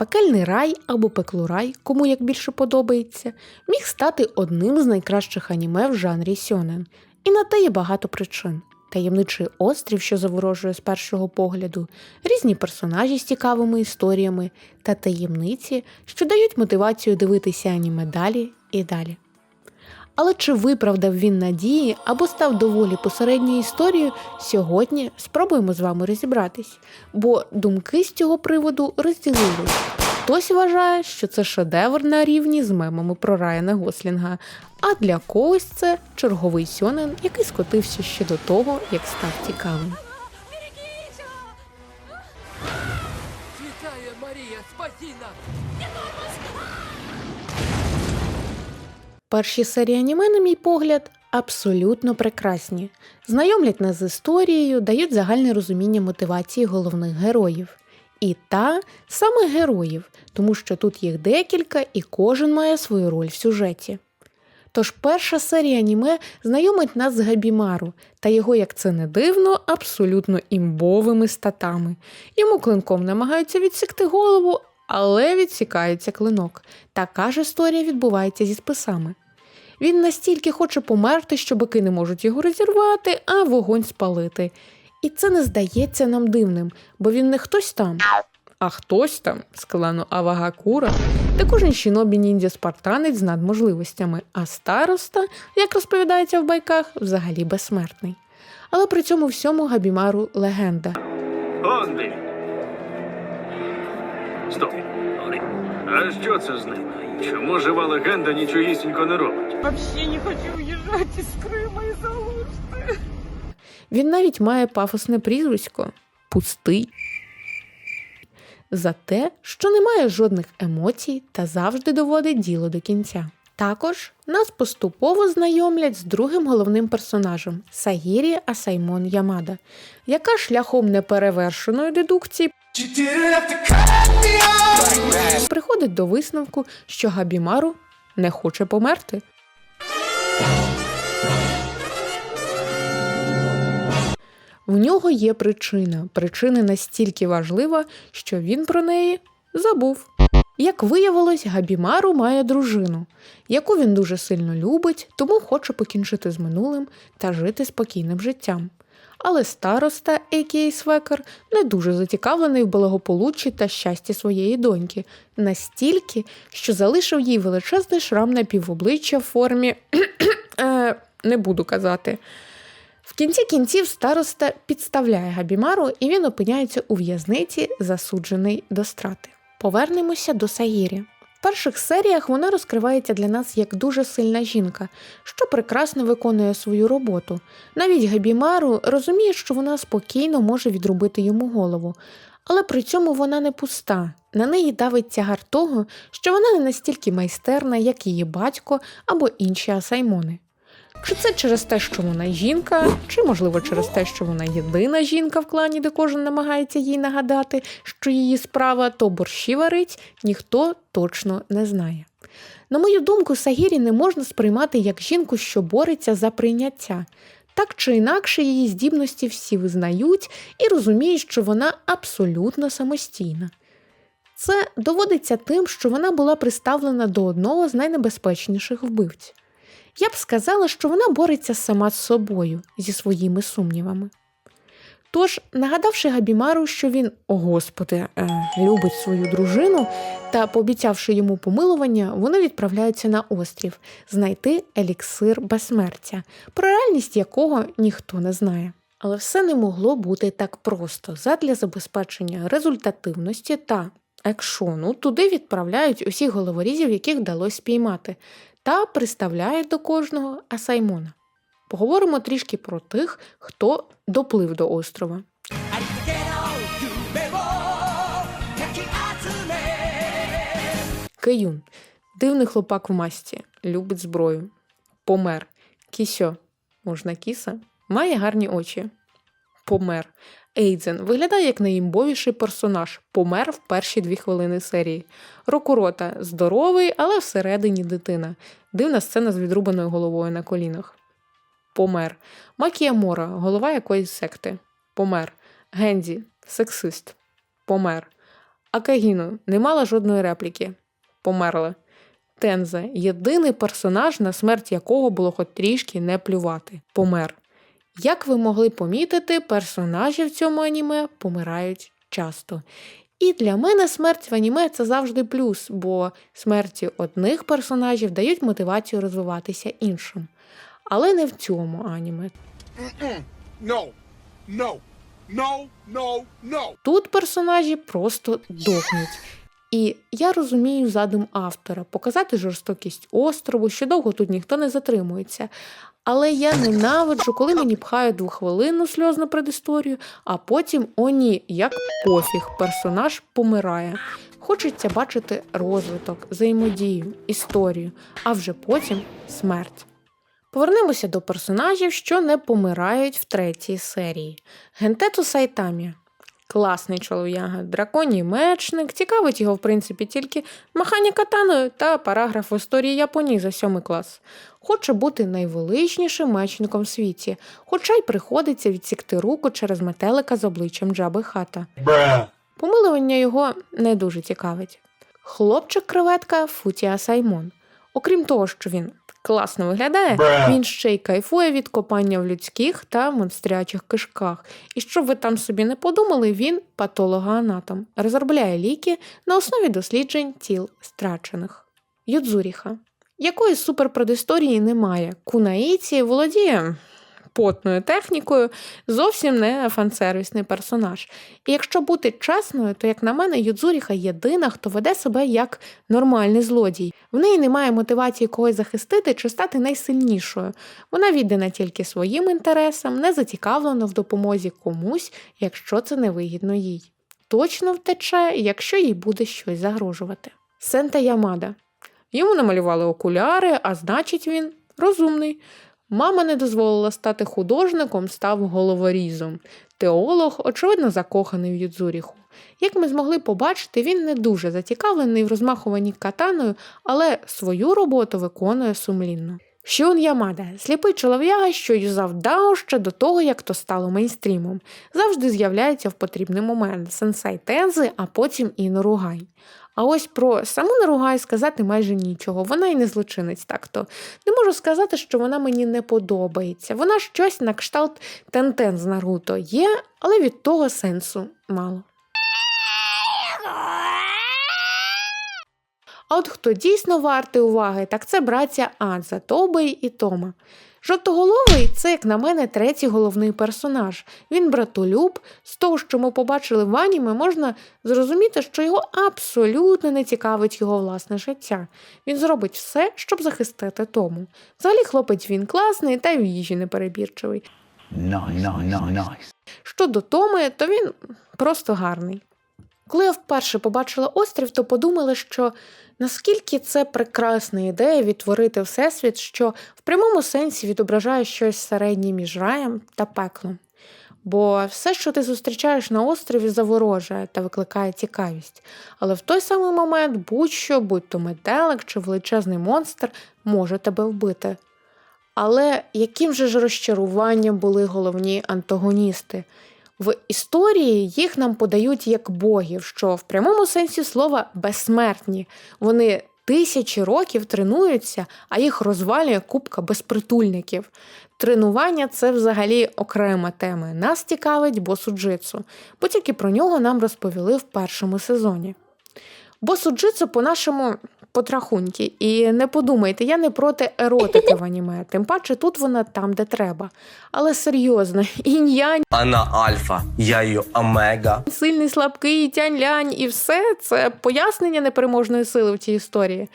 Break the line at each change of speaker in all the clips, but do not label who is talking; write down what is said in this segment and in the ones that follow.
Пекельний рай або пеклурай, кому як більше подобається, міг стати одним з найкращих аніме в жанрі сьонен. І на те є багато причин. Таємничий острів, що заворожує з першого погляду, різні персонажі з цікавими історіями та таємниці, що дають мотивацію дивитися аніме далі і далі. Але чи виправдав він надії або став доволі посередньою історією, сьогодні спробуємо з вами розібратись, бо думки з цього приводу розділились. Хтось вважає, що це шедевр на рівні з мемами про Райана Гослінга, а для когось це черговий сьонен, який скотився ще до того, як став цікавим.
Святая Мария, спаси нас!
Перші серії аніме, на мій погляд, абсолютно прекрасні. Знайомлять нас з історією, дають загальне розуміння мотивації головних героїв. І та саме героїв, тому що тут їх декілька і кожен має свою роль в сюжеті. Тож перша серія аніме знайомить нас з Габімару та його, як це не дивно, абсолютно імбовими статами. Йому клинком намагаються відсікти голову, але відсікається клинок. Така ж історія відбувається зі списами. Він настільки хоче померти, що бики не можуть його розірвати, а вогонь спалити. І це не здається нам дивним, бо він не хтось там, а хтось там з Авагакура, та кожен шинобі ніндзя спартанець з надможливостями, а староста, як розповідається в байках, взагалі безсмертний. Але при цьому всьому Габімару легенда.
Стоп. А що це з ним? Чому жива легенда нічогісінько не робить?
Вообще не хочу уезжать из Крыма из-за Алушты.
Він навіть має пафосне прізвисько пустий. За те, що не має жодних емоцій та завжди доводить діло до кінця. Також нас поступово знайомлять з другим головним персонажем Сагірі Асаймон Ямада, яка шляхом неперевершеної дедукції приходить до висновку, що Габімару не хоче померти. В нього є причина. Причина настільки важлива, що він про неї забув. Як виявилось, Габімару має дружину, яку він дуже сильно любить, тому хоче покінчити з минулим та жити спокійним життям. Але староста, Екій Свекер, не дуже зацікавлений в благополуччі та щасті своєї доньки, настільки, що залишив їй величезний шрам на півобличчя в формі е, не буду казати. В кінці кінців староста підставляє Габімару, і він опиняється у в'язниці, засуджений до страти. Повернемося до Саїрі. В перших серіях вона розкривається для нас як дуже сильна жінка, що прекрасно виконує свою роботу. Навіть Габімару розуміє, що вона спокійно може відрубити йому голову, але при цьому вона не пуста. На неї давить тягар того, що вона не настільки майстерна, як її батько або інші асаймони. Чи це через те, що вона жінка, чи можливо через те, що вона єдина жінка в клані, де кожен намагається їй нагадати, що її справа то борщі варить, ніхто точно не знає. На мою думку, Сагірі не можна сприймати як жінку, що бореться за прийняття. Так чи інакше, її здібності всі визнають і розуміють, що вона абсолютно самостійна. Це доводиться тим, що вона була приставлена до одного з найнебезпечніших вбивць. Я б сказала, що вона бореться сама з собою зі своїми сумнівами. Тож, нагадавши Габімару, що він, о господи, е, любить свою дружину, та пообіцявши йому помилування, вони відправляються на острів знайти еліксир безсмертя, про реальність якого ніхто не знає. Але все не могло бути так просто. Задля забезпечення результативності та екшону туди відправляють усіх головорізів, яких вдалося спіймати, та приставляють до кожного Асаймона. Поговоримо трішки про тих, хто доплив до острова. Кеюн дивний хлопак в масті, любить зброю. Помер. Кісьо, можна кіса, має гарні очі. Помер. Ейдзен виглядає як найімбовіший персонаж. Помер в перші дві хвилини серії. Рокурота здоровий, але всередині дитина. Дивна сцена з відрубаною головою на колінах. Помер. Макія Мора, голова якоїсь секти. Помер. Гензі, сексист. Помер. Акагіно не мала жодної репліки. Померла. Тенза єдиний персонаж, на смерть якого було хоч трішки не плювати. Помер. Як ви могли помітити, персонажі в цьому аніме помирають часто. І для мене смерть в аніме це завжди плюс, бо смерті одних персонажів дають мотивацію розвиватися іншим. Але не в цьому аніме.
No, no, no, no, no.
Тут персонажі просто дохнуть. І я розумію задум автора показати жорстокість острову, що довго тут ніхто не затримується. Але я ненавиджу, коли мені пхають двохвилинну сльозну предісторію, а потім о ні, як пофіг, персонаж помирає. Хочеться бачити розвиток, взаємодію, історію, а вже потім смерть. Повернемося до персонажів, що не помирають в третій серії. Гентету Сайтамі. Класний чолов'яга, драконій мечник, цікавить його, в принципі, тільки махання катаною та параграф в історії Японії за сьомий клас. Хоче бути найвеличнішим мечником в світі, хоча й приходиться відсікти руку через метелика з обличчям Джаби Хата. Помилування його не дуже цікавить. Хлопчик-креветка Футія Саймон. Окрім того, що він класно виглядає, він ще й кайфує від копання в людських та монстрячих кишках. І щоб ви там собі не подумали, він патологоанатом, розробляє ліки на основі досліджень тіл страчених. Юдзуріха. Якої суперпредісторії немає. Кунаїці володіє потною технікою, зовсім не фансервісний персонаж. І якщо бути чесною, то, як на мене, Юдзуріха єдина, хто веде себе як нормальний злодій. В неї немає мотивації когось захистити чи стати найсильнішою. Вона віддана тільки своїм інтересам, не зацікавлена в допомозі комусь, якщо це невигідно їй. Точно втече, якщо їй буде щось загрожувати. Сента Ямада. Йому намалювали окуляри, а значить він розумний. Мама не дозволила стати художником, став головорізом. Теолог, очевидно, закоханий в Юдзуріху. Як ми змогли побачити, він не дуже зацікавлений в розмахуванні катаною, але свою роботу виконує сумлінно. Шіон Ямада сліпий чолов'яга, що юзав Дао ще до того, як то стало мейнстрімом, завжди з'являється в потрібний момент сенсей Тензи, а потім і Наругай. А ось про саму Наругай сказати майже нічого. Вона і не злочинець так-то. Не можу сказати, що вона мені не подобається. Вона щось на кшталт Тентен з Наруто є, але від того сенсу мало. А от хто дійсно вартий уваги, так це браття Адза, Тобей і Тома. Жовтоголовий це, як на мене, третій головний персонаж. Він братолюб. З того, що ми побачили в аніме, можна зрозуміти, що його абсолютно не цікавить його власне життя. Він зробить все, щоб захистити Тому. Взагалі, хлопець він класний та в їжі неперебірчивий.
Nice, nice, nice.
Щодо Томи, то він просто гарний. Коли я вперше побачила острів, то подумала, що наскільки це прекрасна ідея відтворити всесвіт, що в прямому сенсі відображає щось середнє між раєм та пеклом. Бо все, що ти зустрічаєш на острові, заворожує та викликає цікавість. Але в той самий момент будь-що, будь то метелик чи величезний монстр, може тебе вбити. Але яким же ж розчаруванням були головні антагоністи? В історії їх нам подають як богів, що в прямому сенсі слова безсмертні. Вони тисячі років тренуються, а їх розвалює купка безпритульників. Тренування це взагалі окрема тема. Нас цікавить босуджицу, бо тільки про нього нам розповіли в першому сезоні. Босуджитсу по-нашому потрахуньки. І не подумайте, я не проти еротики в аніме, тим паче тут вона там, де треба. Але серйозно, інь-янь,
Она альфа, я ее омега.
сильний, слабкий, тянь-лянь і все це пояснення непереможної сили в цій історії.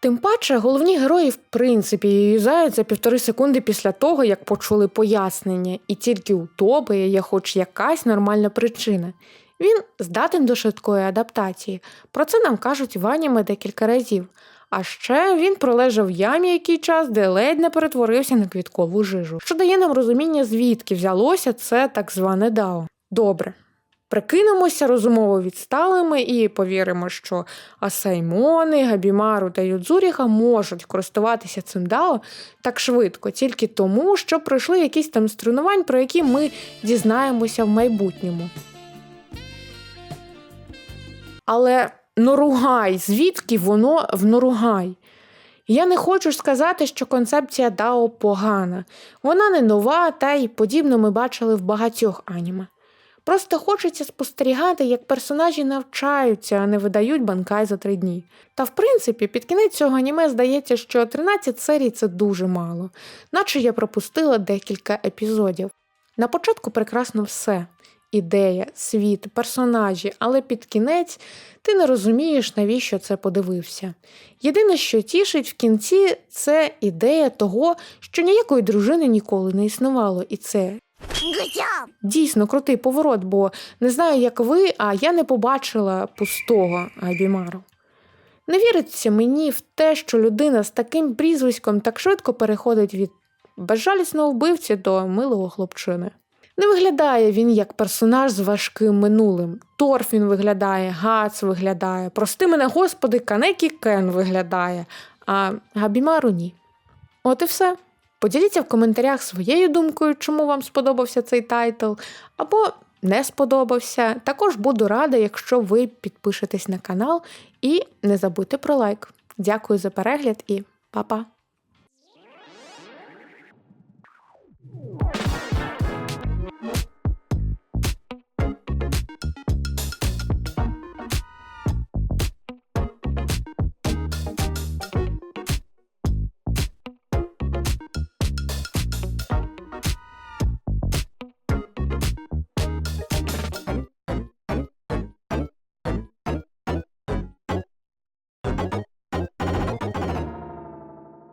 Тим паче, головні герої, в принципі, юзають за півтори секунди після того, як почули пояснення, і тільки у Тоби є хоч якась нормальна причина. Він здатен до швидкої адаптації. Про це нам кажуть в аніме декілька разів. А ще він пролежав в ямі який час, де ледь не перетворився на квіткову жижу, що дає нам розуміння, звідки взялося це так зване дао. Добре. Прикинемося розумово відсталими і повіримо, що Асаймони, Габімару та Юдзуріха можуть користуватися цим дао так швидко, тільки тому, що пройшли якісь там з тренувань, про які ми дізнаємося в майбутньому. Але Норугай, звідки воно в Норугай? Я не хочу сказати, що концепція Дао погана. Вона не нова, та й подібно ми бачили в багатьох аніме. Просто хочеться спостерігати, як персонажі навчаються, а не видають банкай за три дні. Та в принципі, під кінець цього аніме здається, що 13 серій це дуже мало, наче я пропустила декілька епізодів. На початку прекрасно все: ідея, світ, персонажі, але під кінець ти не розумієш, навіщо це подивився. Єдине, що тішить в кінці, це ідея того, що ніякої дружини ніколи не існувало, і це дійсно крутий поворот, бо не знаю, як ви, а я не побачила пустого Айбімару. Не віриться мені в те, що людина з таким прізвиськом так швидко переходить від безжалісного вбивці до милого хлопчини. Не виглядає він як персонаж з важким минулим. Торфін виглядає, Гац виглядає, прости мене, господи, Канекі Кен виглядає, а Габімару ні. От і все. Поділіться в коментарях своєю думкою, чому вам сподобався цей тайтл, або не сподобався. Також буду рада, якщо ви підпишетесь на канал і не забудьте про лайк. Дякую за перегляд і па-па!